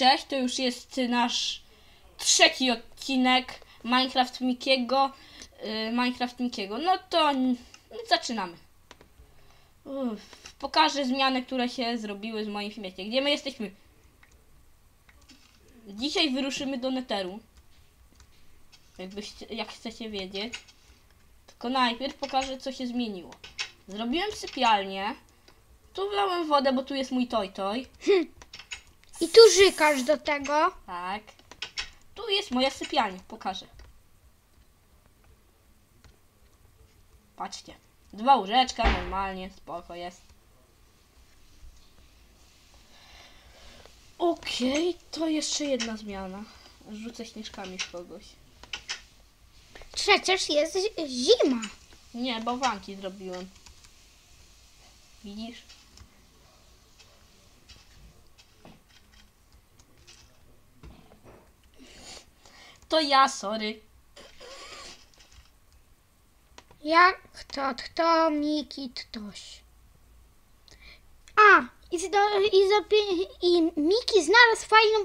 cześć, to już jest nasz trzeci odcinek Minecraft Mikiego. Yy, Minecraft Mikiego. No to zaczynamy. Pokażę zmiany, które się zrobiły z moim śmieciem. Gdzie my jesteśmy? Dzisiaj wyruszymy do Netheru. Jakbyście, jak chcecie wiedzieć. Tylko najpierw pokażę, co się zmieniło. Zrobiłem sypialnię. Tu wlałem wodę, bo tu jest mój toj toj. I tu żykasz do tego. Tak. Tu jest moja sypialnia, pokażę. Patrzcie. Dwa łóżeczka, normalnie, spoko jest. Okej, to jeszcze jedna zmiana. Rzucę śnieżkami w kogoś. Przecież jest zi- zima. Nie, bałwanki zrobiłem. Widzisz? To ja, sorry. Jak to, kto, Miki, ktoś. A, i, zdo, i, zapie- i Miki znalazł fajną,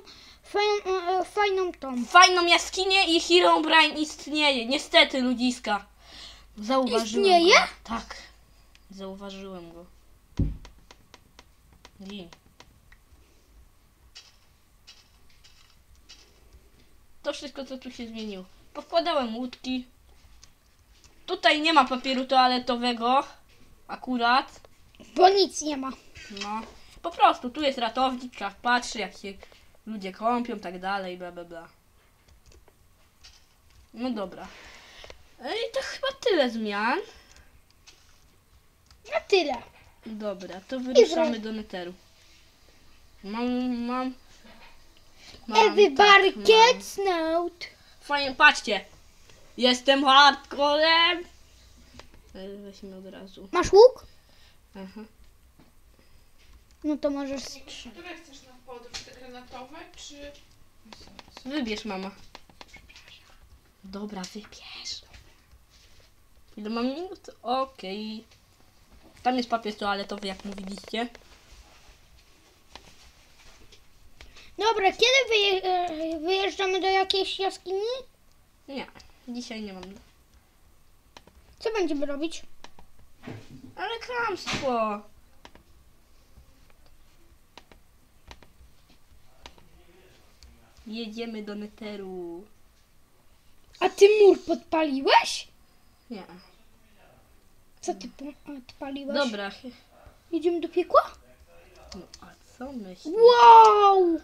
fajną, e, fajną tą. Fajną jaskinię i Herobrine istnieje. Niestety, ludziska. Zauważyłem Istnieje? go. Tak. Zauważyłem go. Gin. To wszystko, co tu się zmieniło. Podkładałem łódki. Tutaj nie ma papieru toaletowego. Akurat. Bo nic nie ma. No. Po prostu, tu jest ratownik, patrzy, jak się ludzie kąpią, tak dalej, bla bla bla. No dobra. E, I to chyba tyle zmian. Na tyle. Dobra, to wyruszamy do Netheru. Mam, mam... mam Everybody tak, gets note. Fajnie, patrzcie. Jestem hardcorem. Weźmy od razu. Masz łuk? Aha. No to możesz. Które chcesz na podróż? Te granatowe czy... Wybierz, mama. Dobra, wybierz. Ile mam minut? Okej. Tam jest papier toaletowy, jak mówiliście. Dobra, kiedy wyje, e, wyjeżdżamy do jakiejś jaskini? Nie, dzisiaj nie mam. Co będziemy robić? Ale kłamstwo. Jedziemy do Netheru. A ty mur podpaliłeś? Nie. Co ty po- odpaliłeś? Dobra. Jedziemy do piekła? No, a co myślisz? Wow!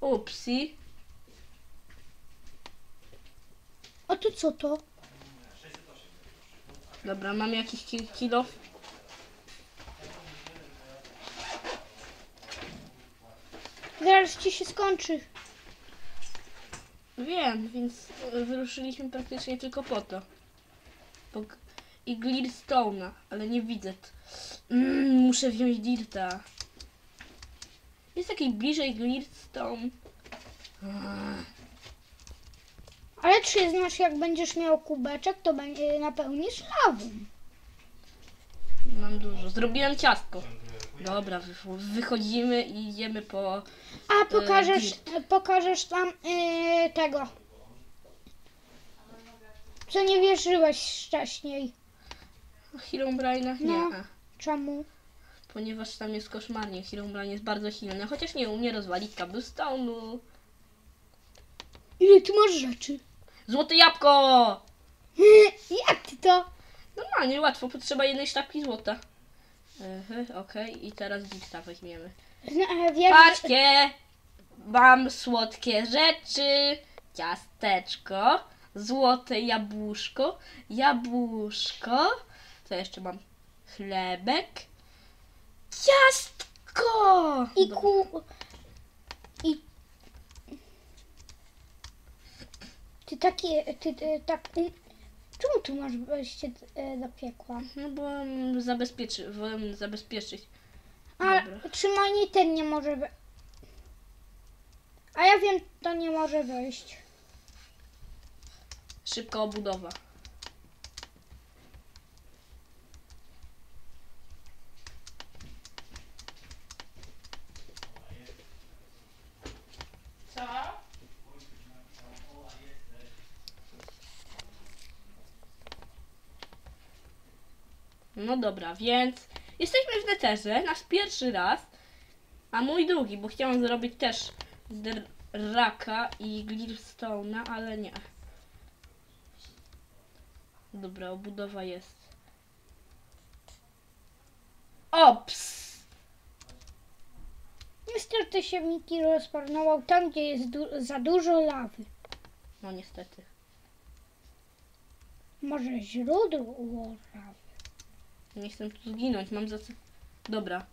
Upsi. A to co to? Dobra, mam jakiś ki- kilo. Zaraz ci się skończy. Wiem, więc e, wyruszyliśmy praktycznie tylko po to. Po... I Glirstone'a, ale nie widzę. Mm, muszę wziąć Dirta. Jest jakiś bliżej Glirstone. Ale czy znasz, jak będziesz miał kubeczek, to będzie napełnisz lawą. Mam dużo. Zrobiłem ciastko. Dobra, wy- wychodzimy i idziemy po... A pokażesz, Dirt. pokażesz tam yy, tego. Co nie wierzyłeś wcześniej. Herobrine'a? No. Nie. Czemu? Ponieważ tam jest koszmarnie. Herobrine jest bardzo silny. Chociaż nie umie rozwalić cobblestone'u. Ile ty masz rzeczy? Złote jabłko! Jak ty to? Normalnie, łatwo, potrzeba jednej sztabki złota. Mhm, Okej, i teraz Dirta weźmiemy. Zna- Wiesz, Patrzcie! Mam słodkie rzeczy. Ciasteczko. Złote jabłuszko. Jabłuszko. Co jeszcze mam? Chlebek. Ciastko! I ku... I... Ty takie... Ty, ty tak... um- Czemu tu masz wejście e, do piekła? No bo zabezpieczy, wolę zabezpieczyć. A Dobra. czy monitor nie może we... A ja wiem, to nie może wejść. Szybka obudowa. No dobra, więc jesteśmy w Netherze, nasz pierwszy raz, a mój drugi, bo chciałam zrobić też z raka i glirstone'a, ale nie. Dobra, obudowa jest. Ops! Niestety się Miki rozparnował tam, gdzie jest du- za dużo lawy. No niestety. Może źródło lawy. Nie chcę tu zginąć, mam za co... Dobra,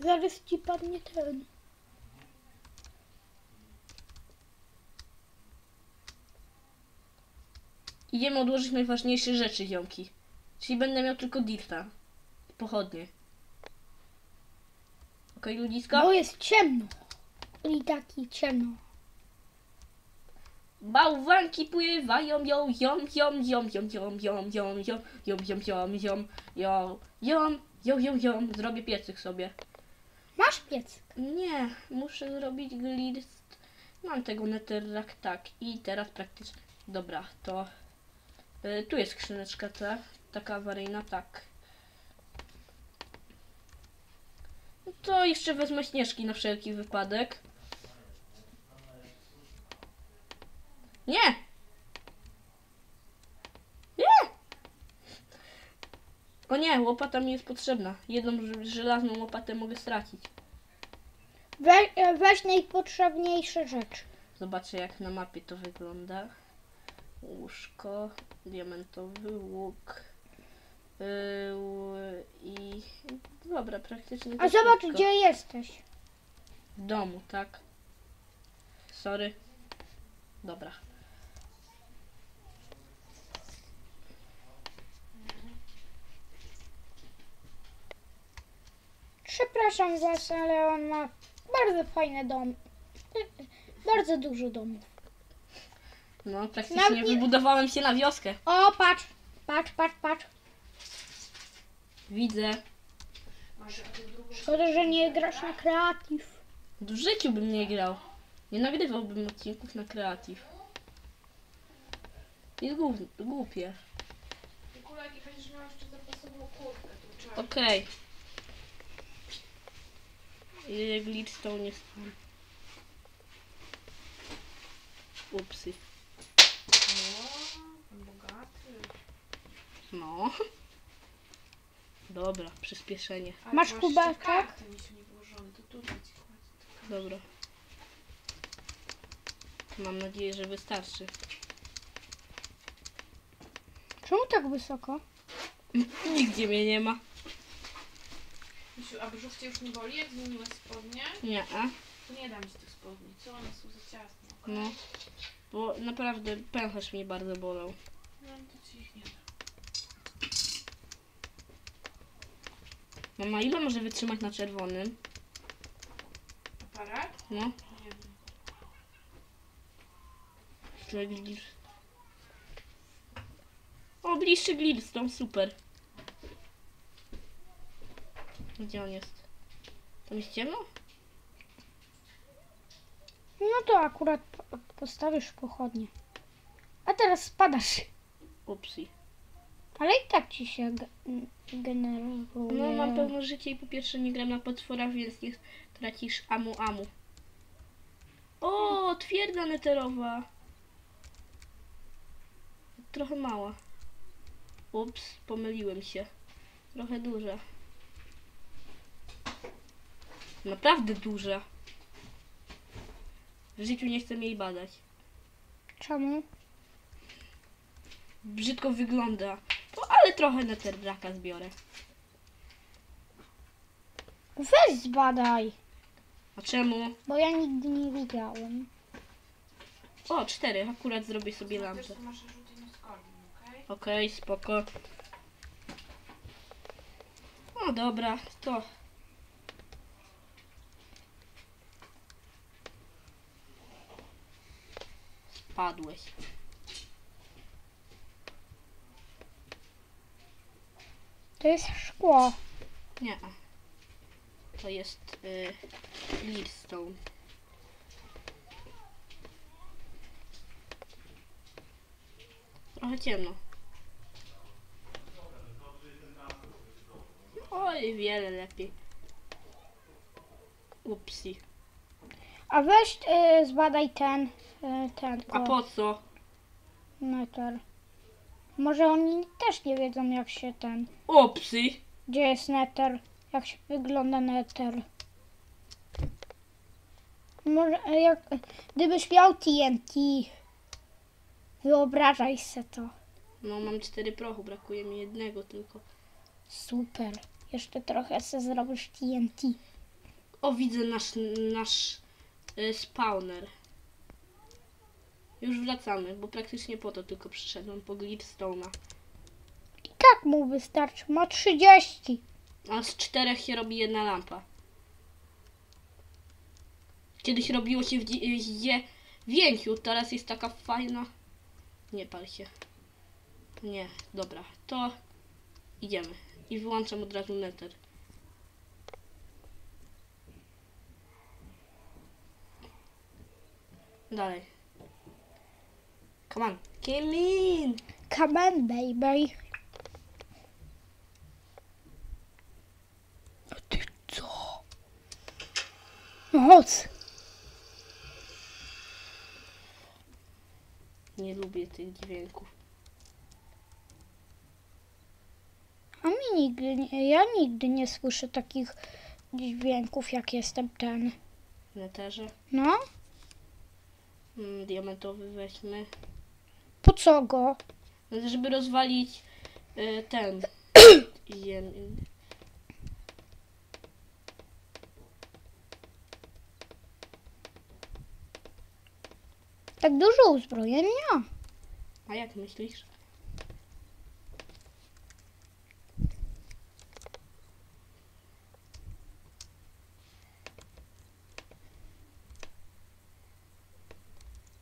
Zaraz ci padnie ten. idziemy odłożyć najważniejsze rzeczy, ziomki. Czyli będę miał tylko dirta. Pochodnie. Okej, ludziska? Bo jest ciemno. I taki ciemno. Bałwanki pływają, ją, ją, ją, ją, ją, ją, ją, ją, ją, ją, ją, ją, ją, ją, ją, ją, ją, ją. Zrobię piecyk sobie. Masz piecyk. Nie, muszę zrobić glist. Mam tego netherrack, tak. I teraz praktycznie. Dobra, to. Y, tu jest skrzyneczka ta, taka awaryjna, tak. No to jeszcze wezmę śnieżki na wszelki wypadek. Nie! Nie! O nie, łopata mi jest potrzebna. Jedną żelazną łopatę mogę stracić. We, e, weź najpotrzebniejsze rzeczy. Zobaczę jak na mapie to wygląda. Łóżko, diamentowy łuk. Yy, I dobra, praktycznie. A zobacz, wszystko. gdzie jesteś. W domu, tak? Sorry. Dobra. Przepraszam was, ale on ma bardzo fajny dom. Bardzo dużo domów. No, praktycznie Nawet nie- wybudowałem się na wioskę. O, patrz, patrz, patrz, patrz. Widzę. Szkoda, że nie grasz na kreatyw. W życiu bym nie grał. Nie nagrywałbym odcinków na kreatyw. Jest głupie. będziesz jeszcze zapasową kurtkę, trzeba. Okej. Glitchstone jest tam. Upsy. O, pan bogaty. No. Dobra, przyspieszenie. A Masz jeszcze tak? kartę mi się nie włożony, to tutaj ci kładę. Dobra. Mam nadzieję, że wystarczy. Czemu tak wysoko? Nigdzie mnie nie ma. Misiu, a brzuch cię już nie boli, jak zmieniłeś spodnie? Nie? To nie dam ci tych spodni, co? One są za ciasne. okej? No. Bo naprawdę pęcherz mnie bardzo bolał. No to ci ich nie dam. Mama, ile może wytrzymać na czerwonym? Aparat? No. Nie wiem. Człowiek glitch. O, bliższy glitchstone, super. Gdzie on jest? Tam jest ciemno? No to akurat po- postawisz pochodnie. A teraz spadasz. Upsi. Ale i tak ci się ge- generuje. No, mam pełno życia i po pierwsze nie gram na potworach, więc nie tracisz amu amu. O, twierdza neterowa. Trochę mała. Ups, pomyliłem się. Trochę duża. Naprawdę duża. W życiu nie chcę jej badać. Czemu? Brzydko wygląda. No, ale trochę netherraka zbiorę. Weź zbadaj, A czemu? bo ja nigdy nie widziałem. O, cztery. Akurat zrobię sobie lampę. Na okej? Okej, spoko. No dobra, to. padłeś. To jest szkło. Nie. To jest y, Lipstone. Trochę ciemno. Oj, wiele lepiej. Upsi. A weź y, zbadaj ten y, ten. A o, po co? Nether. Może oni też nie wiedzą jak się ten, Upsi. gdzie jest Nether, jak się wygląda Nether. Może y, jak, gdybyś miał TNT, wyobrażaj se to. No mam cztery prochu, brakuje mi jednego tylko. Super. Jeszcze trochę se zrobisz TNT. O, widzę nasz, nasz y, spawner. Już wracamy, bo praktycznie po to tylko przyszedłem, po Glitstone'a. I tak mu wystarczy. Ma 30. A z czterech się robi jedna lampa. Kiedyś robiło się w dzi- je więciu, teraz jest taka fajna. Nie pal się. Nie, dobra, to idziemy. I wyłączam od razu nether. Dalej. Come on. In! Come on, baby. A ty co? Noc. Nie lubię tych dźwięków. A mi nigdy nie, ja nigdy nie słyszę takich dźwięków, jak jestem ten. W netherze. No? Mm, diamentowy weźmy. Po co go? Żeby rozwalić y, ten. Jem, Tak dużo uzbrojenia? a jak myślisz?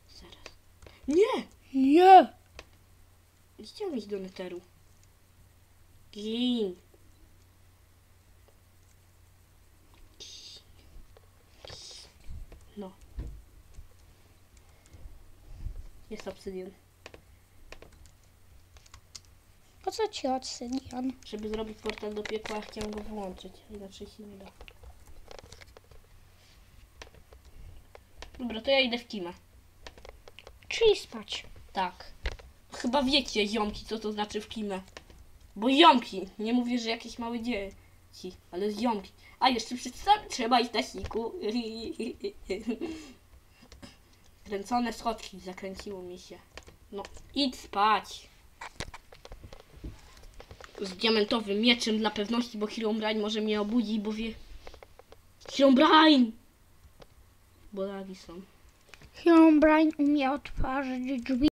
Zaraz. Nie! Nie. Chciałem iść do neteru. Gin. No. Jest obsydian. Po co ci obsydian? Żeby zrobić portal do piekła, chciałem go wyłączyć, inaczej się nie da. Dobra, to ja idę w kimę. Czyli spać. Tak. Chyba wiecie, ziomki, co to znaczy w kimę. Bo ziomki, nie mówię, że jakieś małe dzieci, ale ziomki. A jeszcze przedstawić trzeba iść na siku. Kręcone schodki, zakręciło mi się. No, idź spać. Z diamentowym mieczem dla pewności, bo Herobrine może mnie obudzi, bo wie... Herobrine! Bo lagi są. Herobrine umie otworzyć drzwi.